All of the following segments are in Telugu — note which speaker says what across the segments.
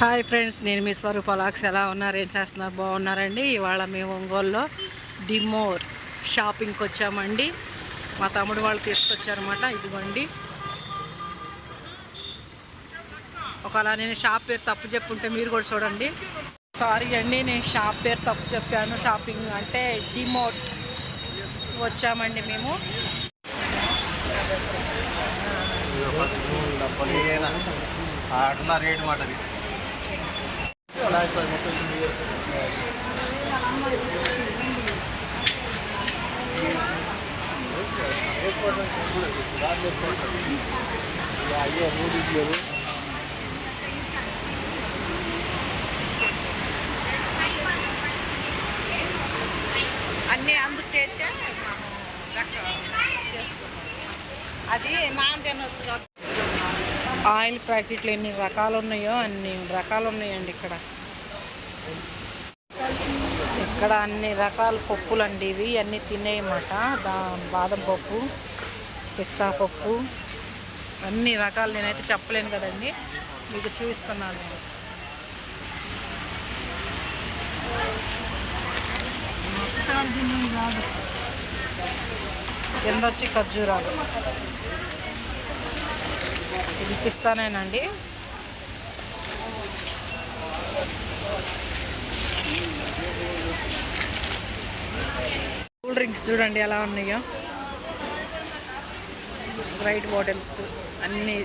Speaker 1: హాయ్ ఫ్రెండ్స్ నేను మీ స్వరూపలాక్స్ ఎలా ఉన్నారు? ఏం చేస్తున్నారు? బాగున్నారండి? ఇవాళ మేము ఒంగోలులో డిమోర్ షాపింగ్కి వచ్చామండి. మా తమ్ముడు వాళ్ళు తీసుకొచ్చారన్నమాట. ఇదిగోండి. ఒకవేళ నేను షాప్ పేరు తప్పు చెప్పుంటే మీరు కూడా చూడండి. సారీ అండి నేను షాప్ పేరు తప్పు చెప్పాను. షాపింగ్ అంటే డిమోర్ వచ్చామండి మేము.
Speaker 2: ఆడున్న రేటు మాట అయ్యే
Speaker 3: అన్నీ అందుకే అది నాన్న తినొచ్చు
Speaker 1: ఆయిల్ ప్యాకెట్లు ఎన్ని రకాలు ఉన్నాయో అన్ని రకాలు ఉన్నాయండి ఇక్కడ. ఇక్కడ అన్ని రకాల పప్పులు అండి ఇవి అన్నీ తినేయమాట. దా బాదం పప్పు పిస్తా పప్పు అన్ని రకాలు నేనైతే చెప్పలేను కదండి. మీకు చూపిస్తున్నాను. కింద వచ్చి ఖర్జూరాలు. ఇది పిస్తానేనండి. కూల్ డ్రింక్స్ చూడండి ఎలా ఉన్నాయో. స్ప్రైట్ బాటిల్స్ అన్నీ.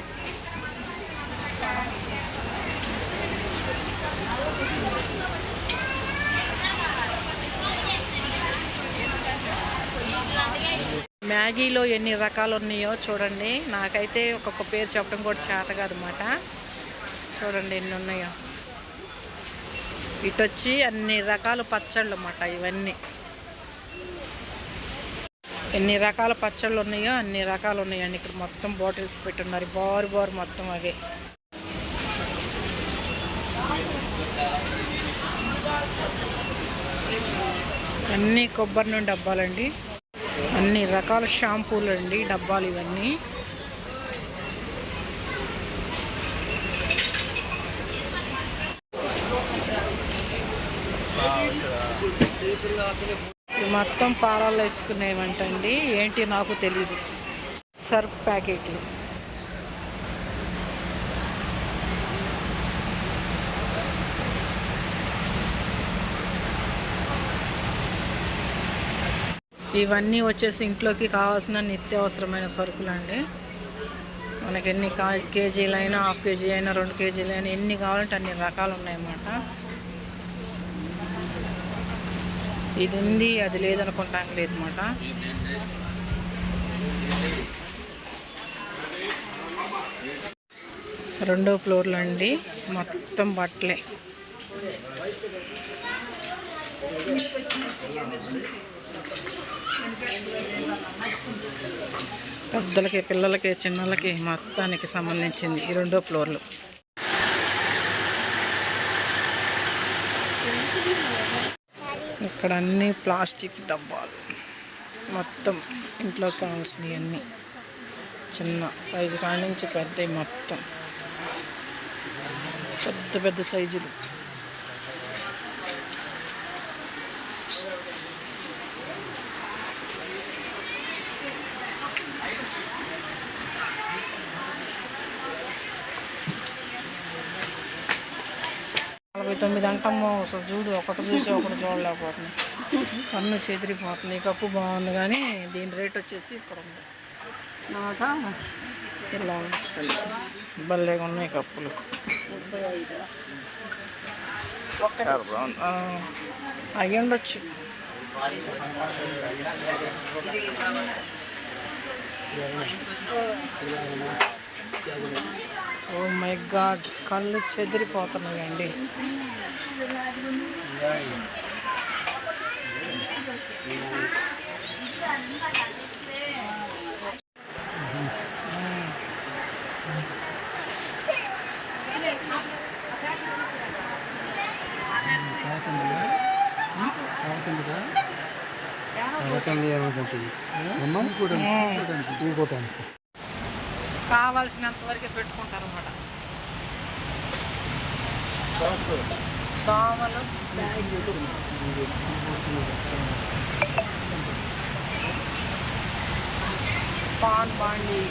Speaker 1: మ్యాగీలో ఎన్ని రకాలు ఉన్నాయో చూడండి. నాకైతే ఒక్కొక్క పేరు చెప్పడం కూడా చేత కాదన్నమాట చూడండి ఎన్ని ఉన్నాయో. ఇటు వచ్చి అన్ని రకాల పచ్చళ్ళు అన్నమాట ఇవన్నీ. ఎన్ని రకాల పచ్చళ్ళు ఉన్నాయో అన్ని రకాలు ఉన్నాయండి ఇక్కడ మొత్తం బాటిల్స్ పెట్టున్నారు. బారు బారు మొత్తం అవే. అన్నీ కొబ్బరి నుండి డబ్బాలండి. అన్ని రకాల షాంపూలు అండి డబ్బాలు ఇవన్నీ. మొత్తం పాలాలు వేసుకునేవంటండి. ఏంటి నాకు తెలీదు. సర్ఫ్ ప్యాకెట్లు. ఇవన్నీ వచ్చేసి ఇంట్లోకి కావాల్సిన నిత్యావసరమైన సరుకులు అండి మనకి ఎన్ని కా కేజీలైనా హాఫ్ కేజీ అయినా రెండు కేజీలు అయినా ఎన్ని కావాలంటే అన్ని రకాలు ఉన్నాయన్నమాట ఇది ఉంది అది లేదనుకుంటాం లేదన్నమాట. రెండో ఫ్లోర్లో అండి మొత్తం బట్టలే. పెద్దలకి పిల్లలకి చిన్నలకి మొత్తానికి సంబంధించింది ఈ రెండో ఫ్లోర్లు. ఇక్కడ అన్ని ప్లాస్టిక్ డబ్బాలు. మొత్తం ఇంట్లో కావాల్సినవి అన్నీ. చిన్న సైజు కాడి నుంచి పెద్ద మొత్తం. పెద్ద పెద్ద సైజులు. నలభై తొమ్మిది అంటాము అసలు చూడు ఒకటి చూసి ఒకటి చూడలేకపోతుంది కన్ను చెదిరిపోతుంది ఈ కప్పు బాగుంది కానీ దీని రేట్ వచ్చేసి ఇక్కడ ఉంది.
Speaker 3: నూట
Speaker 1: ఇలా భలేగా ఉన్నాయి కప్పులు. చాలా బాగుంది. అయ్యి ఉండొచ్చు. ఓ మై గాడ్ కళ్ళు చెదిరిపోతున్నాయండి
Speaker 2: రకంగా ఏమనుకుంటుంది అమ్మ ఇంకోటి ఇంకోటి
Speaker 1: కావాల్సినంత వరకే పెట్టుకుంటారు అన్నమాట దోమలు పాన్ బాండీ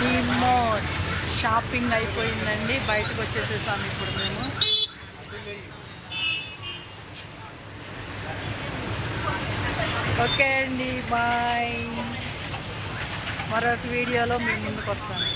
Speaker 1: డిమోట్ షాపింగ్ అయిపోయిందండి. బయటకు వచ్చేసేసాము ఇప్పుడు మేము. ఓకే అండి బాయ్. మరొక వీడియోలో మీ ముందుకు వస్తాను.